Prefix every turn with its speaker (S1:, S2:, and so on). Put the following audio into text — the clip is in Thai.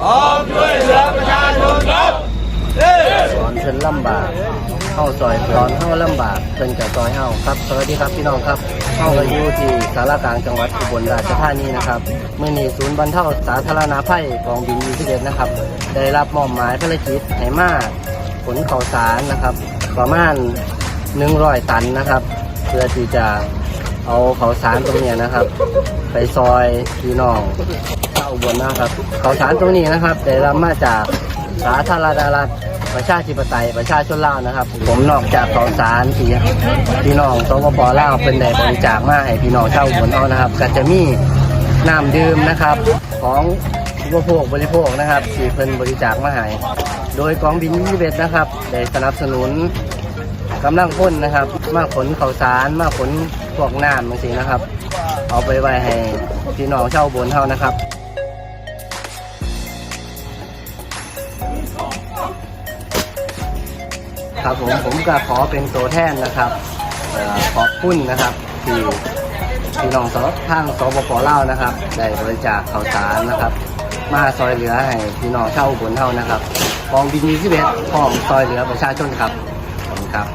S1: พร้อมช่วยเหลือประชาชนครับ
S2: สอนเพิ่นลำบากเข้าซอยสอนเข้าลำบากเพิ่นกับซอยเฮาครับสวัสดีครับพี่น้องครับเฮาก็อยู่ที่สารกลางจังหวัดอุบลราชธานีนะครับเมื่อนี้ศูนย์บรรเทาสาธารณภัยกองบิน21นะครับ ได้รับมอบหมายภารกิจให้มาขนข่าวสารนะครับ ประมาณ100ตันนะครับ เพื่อที่จะเอาข่าวสารตรงเนี้ยนะครับ ไปซอยพี่น้อง ลนะครับข่าวสารตรงนี้นะครับได้รับมาจากสาธารณรัฐประชาธิปไตยประชาชนลาวนะครับ ผมนอกจากข่าวสารที่พี่น้องสปปลาวเป็นได้บริจาคมาให้พี่น้องชาวอุบลเขานะครับ ก็จะมีน้ำดื่มนะครับ ของอุปโภคบริโภคนะครับที่เพิ่นบริจาคมาให้โดยกองบินยี่เบ็ดนะครับได้สนับสนุนกำลังพ่นนะครับ มาขนข่าวสารมาขนพวกน้ำบางสิ่งนะครับ เอาไปไว้ให้พี่น้องเช่าบนเท่านะครับ ครับผมผมก็ขอเป็นตัวแทนนะครับอขอบคุณนะครับที่พี่น้องสทางสปปลาวนะครับได้บริจาคข่าวสารนะครับ มาซอยเหลือให้พี่น้องเช่าบนเท่านะครับกองบินมีสิเบ็ดพร้อมซอยเหลือประชาชนครับขอบคุณครับ